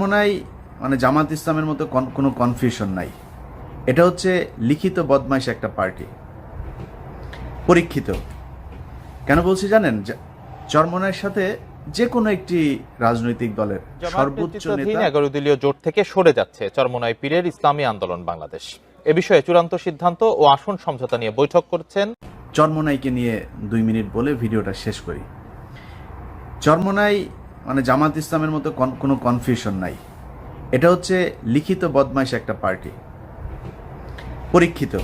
মনে মানে জামাত ইসলামের মতো কোনো কনফিউশন নাই। এটা হচ্ছে লিখিত বদমাইশ একটা পার্টি পরীক্ষিত। কেন বলছি জানেন? চরমনায়ের সাথে যে কোনো একটি রাজনৈতিক দলের সর্বোচ্চ নেতা এগারো দলীয় জোট থেকে সরে যাচ্ছে চরমনাই পীরের ইসলামী আন্দোলন বাংলাদেশ। এ বিষয়ে চূড়ান্ত সিদ্ধান্ত ও আসন সমঝোতা নিয়ে বৈঠক করছেন চরমনাইকে নিয়ে দুই মিনিট বলে ভিডিওটা শেষ করি। চরমনাই মানে জামাত ইসলামের মতো কোনো কনফিউশন নাই। এটা হচ্ছে লিখিত বদমাইশ একটা পার্টি। পরীক্ষিত।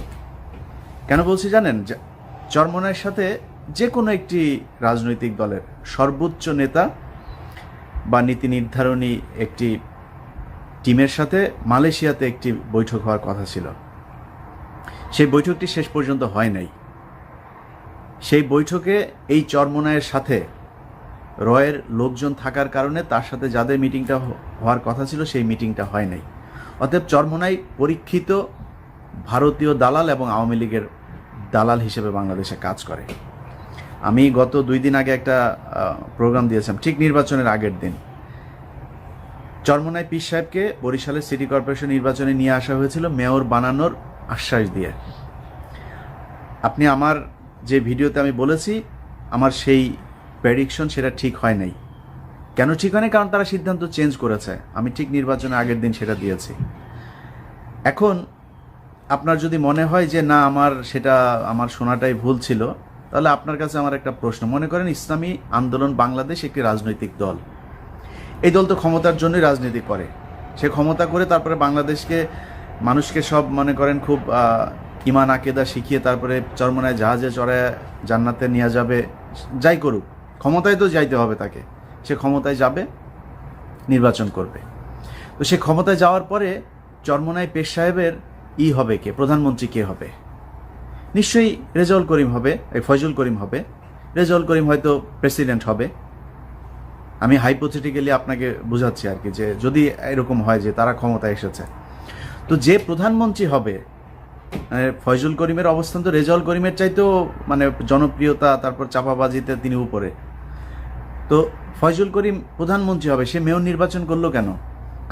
কেন বলছি জানেন? যে সাথে যে কোনো একটি রাজনৈতিক দলের সর্বোচ্চ নেতা বা নীতি নির্ধারণী একটি টিমের সাথে মালয়েশিয়াতে একটি বৈঠক হওয়ার কথা ছিল। সেই বৈঠকটি শেষ পর্যন্ত হয় নাই। সেই বৈঠকে এই চরমনায়ের সাথে রয়ের লোকজন থাকার কারণে তার সাথে যাদের মিটিংটা হওয়ার কথা ছিল, সেই মিটিংটা হয় নাই। অতএব চরমনাই পরীক্ষিত ভারতীয় দালাল এবং আওয়ামী লীগের দালাল হিসেবে বাংলাদেশে কাজ করে। আমি গত দুই দিন আগে একটা প্রোগ্রাম দিয়েছিলাম, ঠিক নির্বাচনের আগের দিন। চরমনাই পীর সাহেবকে বরিশালের সিটি কর্পোরেশন নির্বাচনে নিয়ে আসা হয়েছিল, মেয়র বানানোর আশ্বাস দিয়ে। আপনি আমার যে ভিডিওতে আমি বলেছি, আমার সেই প্রেডিকশন সেটা ঠিক হয় নাই। কেন ঠিক হয়নি কারণ তারা সিদ্ধান্ত চেঞ্জ করেছে। আমি ঠিক নির্বাচনের আগের দিন সেটা দিয়েছি। এখন আপনার যদি মনে হয় যে, না, আমার সেটা, আমার শোনাটাই ভুল ছিল, তাহলে আপনার কাছে আমার একটা প্রশ্ন। মনে করেন ইসলামী আন্দোলন বাংলাদেশ একটি রাজনৈতিক দল। এই দল তো ক্ষমতার জন্যই রাজনীতি করে। সে ক্ষমতা করে তারপরে বাংলাদেশকে, মানুষকে সব মনে করেন খুব ইমান আকেদা শিখিয়ে তারপরে চরমনায় জাহাজে চড়ায় জান্নাতে নিয়ে যাবে, যাই করুক। ক্ষমতায় তো যাইতে হবে তাকে। সে ক্ষমতায় যাবে, নির্বাচন করবে। তো সে ক্ষমতায় যাওয়ার পরে চরমনায় পেশ সাহেবের ই হবে কে? প্রধানমন্ত্রী কে হবে? নিশ্চয়ই রেজাউল করিম হবে ফয়জুল করিম হবে। রেজাউল করিম হয়তো প্রেসিডেন্ট হবে। আমি হাইপোথেটিক্যালি আপনাকে বোঝাচ্ছি আর কি যে যদি এরকম হয় যে তারা ক্ষমতায় এসেছে। তো যে প্রধানমন্ত্রী হবে মানে ফয়জুল করিমের অবস্থান তো রেজাউল করিমের চাইতেও মানে জনপ্রিয়তা, তারপর চাপাবাজিতে তিনি উপরে। তো ফয়জুল করিম প্রধানমন্ত্রী হবে, সে মেয়র নির্বাচন করল কেন?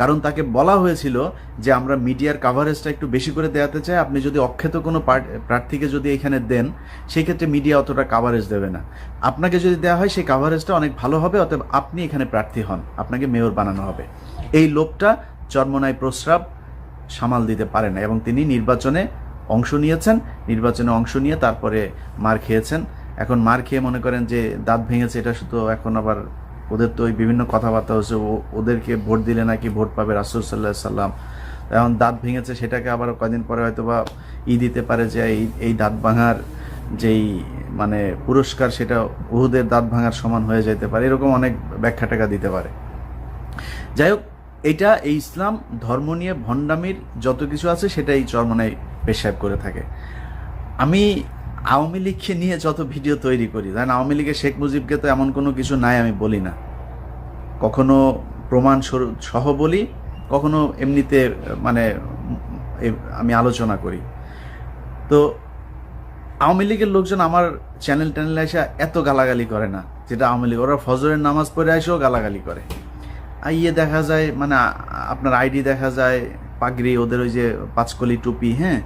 কারণ তাকে বলা হয়েছিল যে আমরা মিডিয়ার কাভারেজটা একটু বেশি করে দেওয়াতে চাই, আপনি যদি অক্ষেত কোনো প্রার্থীকে যদি এখানে দেন সেই ক্ষেত্রে মিডিয়া অতটা কাভারেজ দেবে না। আপনাকে যদি দেওয়া হয়, সেই কাভারেজটা অনেক ভালো হবে, অতএব আপনি এখানে প্রার্থী হন, আপনাকে মেয়র বানানো হবে। এই লোকটা চর্মনায় প্রস্রাব সামাল দিতে পারে না এবং তিনি নির্বাচনে অংশ নিয়েছেন, নির্বাচনে অংশ নিয়ে তারপরে মার খেয়েছেন। এখন মার খেয়ে মনে করেন যে দাঁত ভেঙেছে, এটা শুধু এখন আবার ওদের তো ওই বিভিন্ন কথাবার্তা হচ্ছে, ও- ওদেরকে ভোট দিলে নাকি ভোট পাবে রাসুল সাল্লাম। এখন দাঁত ভেঙেছে, সেটাকে আবার কদিন পরে হয়তো বা ই দিতে পারে যে এই এই দাঁত ভাঙার যেই মানে পুরস্কার, সেটা উহুদের দাঁত ভাঙার সমান হয়ে যেতে পারে, এরকম অনেক ব্যাখ্যা টাকা দিতে পারে। যাই হোক, এটা এই ইসলাম ধর্ম নিয়ে ভণ্ডামির যত কিছু আছে, সেটাই চরমনায় পেশাব করে থাকে। আমি আওয়ামী লীগকে নিয়ে যত ভিডিও তৈরি করি কারণ আওয়ামী লীগের শেখ মুজিবকে তো এমন কোনো কিছু নাই আমি বলি না। কখনো প্রমাণ সহ বলি, কখনো এমনিতে মানে আমি আলোচনা করি। তো আওয়ামী লীগের লোকজন আমার চ্যানেল ট্যানেলে এসে এত গালাগালি করে না, যেটা আওয়ামী লীগ, ওরা ফজরের নামাজ পড়ে এসেও গালাগালি করে। আর ইয়ে দেখা যায় মানে আপনার আইডি দেখা যায়, পাগড়ি, ওদের ওই যে পাঁচকলি টুপি হ্যাঁ?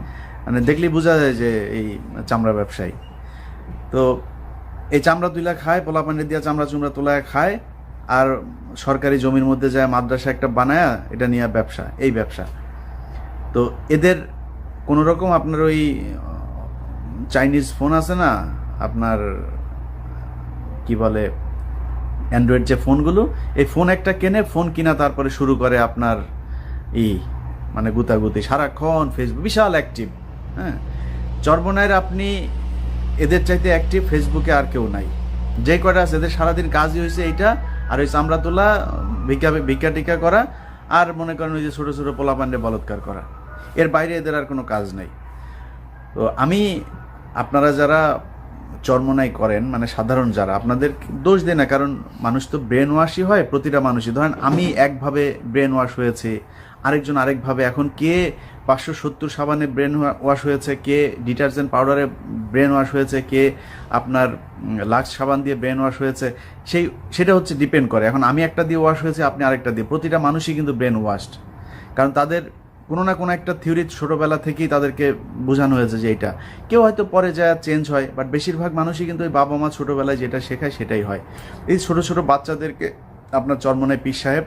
মানে দেখলেই বোঝা যায় যে এই চামড়া ব্যবসায়ী। তো এই চামড়া তুলা খায়, পোলা পানি দিয়া চামড়া চুমড়া তোলায় খায়, আর সরকারি জমির মধ্যে যায় মাদ্রাসা একটা বানায় এটা নিয়ে ব্যবসা, এই ব্যবসা। তো এদের কোনো রকম আপনার ওই, চাইনিজ ফোন আছে না, আপনার কি বলে, অ্যান্ড্রয়েড যে ফোনগুলো, এই ফোন একটা কেনে, ফোন কিনা তারপরে শুরু করে আপনার ই মানে গুতাগুতি, সারাক্ষণ ফেসবুক বিশাল অ্যাক্টিভ হ্যাঁ। চর্বনায়ের আপনি এদের চাইতে অ্যাক্টিভ ফেসবুকে আর কেউ নাই। যে কয়টা আছে, এদের সারাদিন কাজই হয়েছে এইটা, আর ওই চামড়া তোলা ভিক্ষা ভিক্ষা টিকা করা, আর মনে করেন ওই যে ছোটো ছোটো পোলাপান্ডে বলৎকার করা। এর বাইরে এদের আর কোনো কাজ নেই। তো আমি, আপনারা যারা চর্মনাই করেন মানে সাধারণ যারা, আপনাদের দোষ দেয় না, কারণ মানুষ তো ব্রেন ওয়াশই হয়, প্রতিটা মানুষই। ধরেন আমি একভাবে ব্রেন ওয়াশ হয়েছে, আরেকজন আরেকভাবে, এখন কে পাঁচশো সত্তর সাবানে ব্রেন ওয়াশ হয়েছে, কে ডিটারজেন্ট পাউডারে ব্রেন ওয়াশ হয়েছে, কে আপনার লাক্স সাবান দিয়ে ব্রেন ওয়াশ হয়েছে, সেই, সেটা হচ্ছে ডিপেন্ড করে। এখন আমি একটা দিয়ে ওয়াশ হয়েছে, আপনি আরেকটা দিয়ে। প্রতিটা মানুষই কিন্তু ব্রেন ওয়াশড। কারণ তাদের কোনো না কোনো একটা থিওরি ছোটোবেলা থেকেই তাদেরকে বোঝানো হয়েছে যে এইটা কেউ হয়তো পরে যায় চেঞ্জ হয়, বাট বেশিরভাগ মানুষই কিন্তু ওই বাবা মা ছোটোবেলায় যেটা শেখায় সেটাই হয়। এই ছোটো ছোটো বাচ্চাদেরকে আপনার চরমনায় পীর সাহেব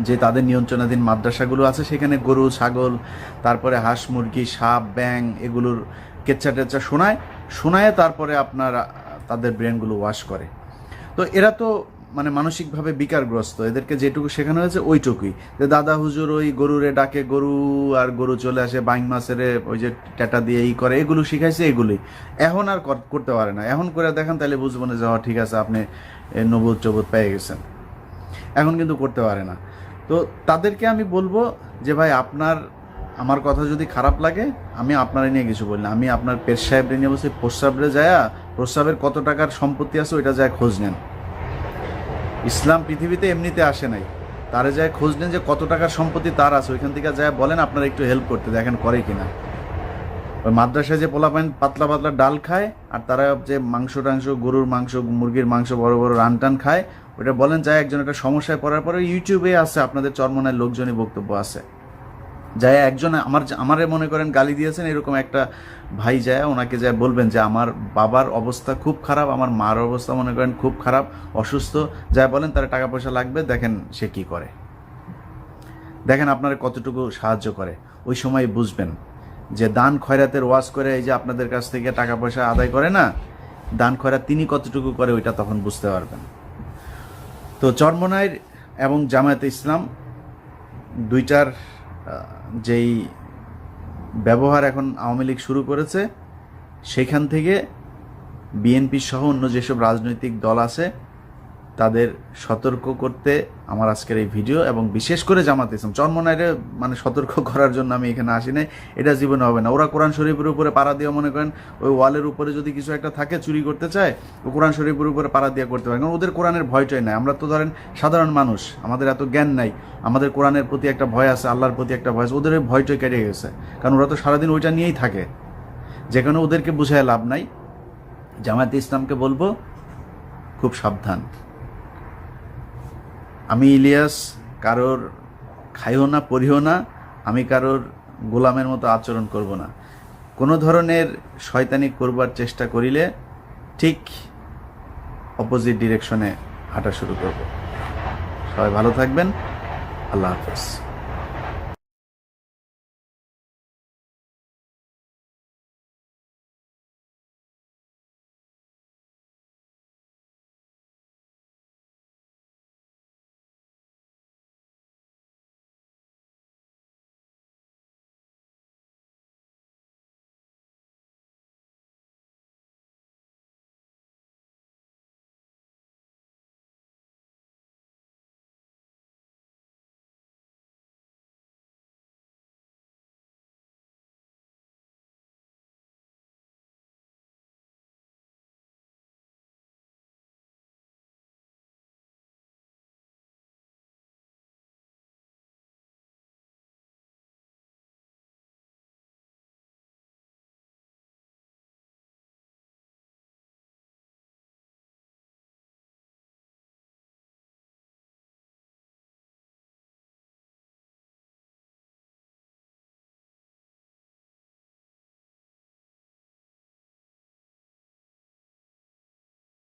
যে তাদের নিয়ন্ত্রণাধীন মাদ্রাসাগুলো আছে সেখানে গরু ছাগল তারপরে হাঁস মুরগি সাপ ব্যাং এগুলোর কেচ্চা টেচ্চা শোনায় শোনায় তারপরে আপনার তাদের ব্রেনগুলো ওয়াশ করে। তো এরা তো মানে মানসিকভাবে বিকারগ্রস্ত এদেরকে যেটুকু শেখানো হয়েছে ওইটুকুই। যে দাদা হুজুর ওই গরুরে ডাকে গরু আর গরু চলে আসে বাইং মাছেরে ওই যে ট্যাটা দিয়ে ই করে এগুলো শিখাইছে এগুলোই। এখন আর কর- করতে পারে না। এখন করে দেখেন তাহলে বুঝব না যে "হ, ঠিক আছে আপনি নবুদ চবুদ পেয়ে গেছেন। এখন কিন্তু করতে পারে না। তো তাদেরকে আমি বলব যে, ভাই, আপনার, আমার কথা যদি খারাপ লাগে, আমি আপনারা নিয়ে কিছু বলি না। আমি আপনার পেট সাহেবরে নিয়ে বলছি প্রস্রাবরে যায় প্রস্রাবের কত টাকার সম্পত্তি আছে ওইটা যায় খোঁজ নেন। ইসলাম পৃথিবীতে এমনিতে আসে নাই। তারে যায় খোঁজ নেন যে, কত টাকার সম্পত্তি তার আছে। ওইখান থেকে যায় বলেন, আপনারা একটু হেল্প করতে। দেখেন করে কিনা। ওই মাদ্রাসায় যে পোলা পোলাপাইন পাতলা পাতলা ডাল খায়, আর তারা যে মাংস টাংস, গরুর মাংস, মুরগির মাংস, বড় বড় রান টান খায় ওটা বলেন যায় একজন একটা সমস্যায় পড়ার পরে ইউটিউবে আছে, আপনাদের চরমনায় লোকজনই বক্তব্য আছে। যায় একজন, আমার আমারে মনে করেন গালি দিয়েছেন, এরকম একটা ভাই যায়, ওনাকে যায় বলবেন যে, আমার বাবার অবস্থা খুব খারাপ, আমার মার অবস্থা মনে করেন খুব খারাপ, অসুস্থ। যায় বলেন, তার টাকা পয়সা লাগবে, দেখেন সে কি করে। দেখেন আপনারা কতটুকু সাহায্য করে। ওই সময় বুঝবেন। যে দান খয়রাতের ওয়াজ করে এই যে আপনাদের কাছ থেকে টাকা পয়সা আদায় করে না, দান খয়রাত তিনি কতটুকু করে ওইটা তখন বুঝতে পারবেন। তো চরমনাইর এবং জামায়াতে ইসলাম দুইটার যেই ব্যবহার এখন আওয়ামী লীগ শুরু করেছে, সেখান থেকে বিএনপি সহ অন্য যেসব রাজনৈতিক দল আছে তাদের সতর্ক করতে আমার আজকের এই ভিডিও এবং বিশেষ করে জামাত ইসলাম। চরমনাইরে মানে সতর্ক করার জন্য আমি এখানে আসি নাই। এটা জীবনে হবে না। ওরা কোরআন শরীফের উপরে পাড়া দিয়ে মনে করেন ওই ওয়ালের উপরে যদি কিছু একটা থাকে চুরি করতে চায়, ও কোরআন শরীফের উপরে পাড়া দিয়ে করতে পারে। কারণ ওদের কোরআনের ভয়টাই নাই। আমরা তো ধরেন সাধারণ মানুষ, আমাদের এত জ্ঞান নাই, আমাদের কোরআনের প্রতি একটা ভয় আছে, আল্লাহর প্রতি একটা ভয় আছে, ওদের ওই ভয়টাই কেটে গেছে। কারণ ওরা তো সারাদিন ওইটা নিয়েই থাকে। যেখানে ওদেরকে বুঝায় লাভ নাই। জামায়াতে ইসলামকে বলব, খুব সাবধান। আমি ইলিয়াস, কারোর খাইও না, পড়িও না, আমি কারোর গোলামের মতো আচরণ করব না। কোনো ধরনের শয়তানি করবার চেষ্টা করিলে ঠিক অপোজিট ডিরেকশনে হাঁটা শুরু করব। সবাই ভালো থাকবেন। আল্লাহ হাফেজ।